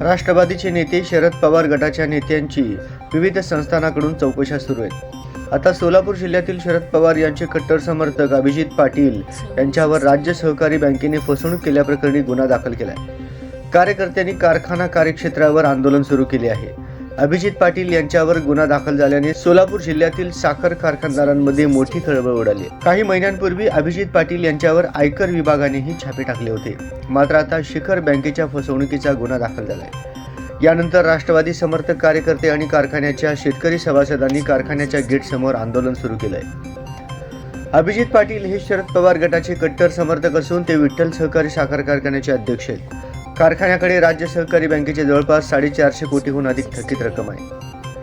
राष्ट्रवादीचे नेते शरद पवार गटाच्या नेत्यांची विविध संस्थानाकडून चौकशा सुरू आहेत. आता सोलापूर जिल्ह्यातील शरद पवार यांचे कट्टर समर्थक अभिजित पाटील यांच्यावर राज्य सहकारी बँकेने फसवणूक केल्याप्रकरणी गुन्हा दाखल केला आहे कार्यकर्त्यांनी कारखाना कार्यक्षेत्रावर आंदोलन सुरू केले आहे. अभिजित पाटील यांच्यावर गुन्हा दाखल झाल्याने सोलापूर जिल्ह्यातील साखर कारखानदारांमध्ये मोठी खळबळ उडाली. काही महिन्यांपूर्वी अभिजित पाटील यांच्यावर आयकर विभागानेही छापे टाकले होते. मात्र आता शिखर बँकेच्या फसवणुकीचा गुन्हा दाखल झालाय. यानंतर राष्ट्रवादी समर्थक कार्यकर्ते आणि कारखान्याच्या शेतकरी सभासदांनी कारखान्याच्या गेटसमोर आंदोलन सुरू केलंय. अभिजित पाटील हे शरद पवार गटाचे कट्टर समर्थक असून ते विठ्ठल सहकारी साखर कारखान्याचे अध्यक्ष आहेत. कारखान्याकडे राज्य सहकारी बँकेचे जवळपास साडेचारशे कोटीहून अधिक थकीत रक्कम आहे.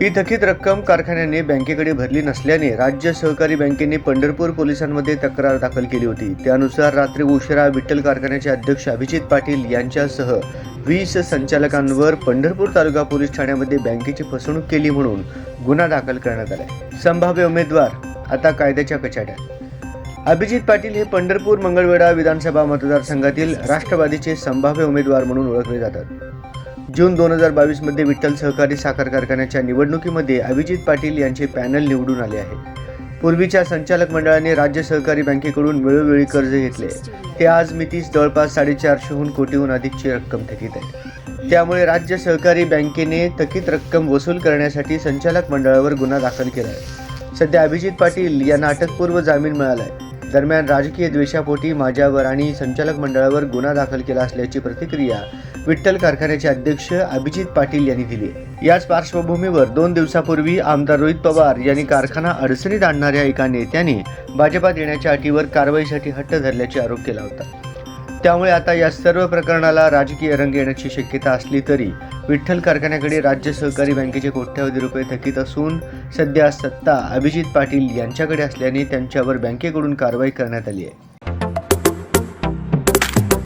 ही थकीत रक्कम कारखान्याने बँकेकडे भरली नसल्याने राज्य सहकारी बँकेने पंढरपूर पोलिसांमध्ये तक्रार दाखल केली होती. त्यानुसार रात्री उशिरा विठ्ठल कारखान्याचे अध्यक्ष अभिजित पाटील यांच्यासह वीस संचालकांवर पंढरपूर तालुका पोलीस ठाण्यामध्ये बँकेची फसवणूक केली म्हणून गुन्हा दाखल करण्यात आला संभाव्य उमेदवार आता कायद्याच्या कचाट्यात. अभिजित पाटील हे पंढरपूर मंगळवेढा विधानसभा मतदारसंघातील राष्ट्रवादीचे संभाव्य उमेदवार म्हणून ओळखले जातात. जून दोन हजार बावीसमध्ये विठ्ठल सहकारी साखर कारखान्याच्या निवडणुकीमध्ये अभिजित पाटील यांचे पॅनल निवडून आले आहे. पूर्वीच्या संचालक मंडळाने राज्य सहकारी बँकेकडून वेळोवेळी कर्ज घेतले. ते आज मितीस जवळपास साडेचारशेहून कोटीहून अधिकची रक्कम थकीत आहे त्यामुळे राज्य सहकारी बँकेने थकीत रक्कम वसूल करण्यासाठी संचालक मंडळावर गुन्हा दाखल केला आहे सध्या अभिजित पाटील यांना अटकपूर्व जामीन मिळाला आहे दरम्यान राजकीय द्वेषापोटी माझ्यावर आणि संचालक मंडळावर गुन्हा दाखल केला असल्याची प्रतिक्रिया विठ्ठल कारखान्याचे अध्यक्ष अभिजित पाटील यांनी दिली. याच पार्श्वभूमीवर दोन दिवसापूर्वी आमदार रोहित पवार यांनी कारखाना अडचणीत आणणाऱ्या एका नेत्याने भाजपात येण्याच्या अटीवर कारवाईसाठी हट्ट धरल्याचा आरोप केला होता. त्यामुळे आता या सर्व प्रकरणाला राजकीय रंग येण्याची शक्यता असली तरी विठ्ठल कारखान्याकडे राज्य सहकारी बँकेचे कोट्यावधी रुपये थकीत असून सध्या सत्ता अभिजित पाटील यांच्याकडे असल्याने त्यांच्यावर बँकेकडून कारवाई करण्यात आली आहे.